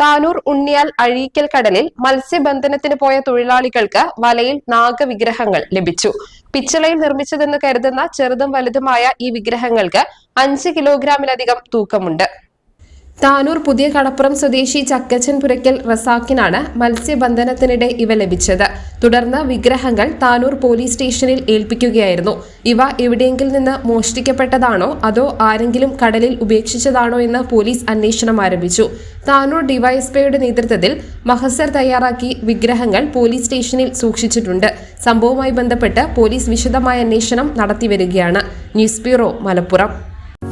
താനൂർ ഉണ്ണിയാൽ അഴീക്കൽ കടലിൽ മത്സ്യബന്ധനത്തിന് പോയ തൊഴിലാളികൾക്ക് വലയിൽ നാഗവിഗ്രഹങ്ങൾ ലഭിച്ചു. പിച്ചളയിൽ നിർമ്മിച്ചതെന്ന് കരുതുന്ന ചെറുതും വലുതുമായ ഈ വിഗ്രഹങ്ങൾക്ക് അഞ്ച് കിലോഗ്രാമിലധികം തൂക്കമുണ്ട്. താനൂർ പുതിയ കടപ്പുറം സ്വദേശി ചക്കച്ചൻ പുരയ്ക്കൽ റസാക്കിനാണ് മത്സ്യബന്ധനത്തിനിടെ ഇവ ലഭിച്ചത്. തുടർന്ന് വിഗ്രഹങ്ങൾ താനൂർ പോലീസ് സ്റ്റേഷനിൽ ഏൽപ്പിക്കുകയായിരുന്നു. ഇവ എവിടെയെങ്കിലും നിന്ന് മോഷ്ടിക്കപ്പെട്ടതാണോ അതോ ആരെങ്കിലും കടലിൽ ഉപേക്ഷിച്ചതാണോ എന്ന് പോലീസ് അന്വേഷണം ആരംഭിച്ചു. താനൂർ ഡിവൈഎസ്പിയുടെ നേതൃത്വത്തിൽ മഹസർ തയ്യാറാക്കി വിഗ്രഹങ്ങൾ പോലീസ് സ്റ്റേഷനിൽ സൂക്ഷിച്ചിട്ടുണ്ട്. സംഭവവുമായി ബന്ധപ്പെട്ട് പോലീസ് വിശദമായ അന്വേഷണം നടത്തിവരികയാണ്. News bureau Malappuram.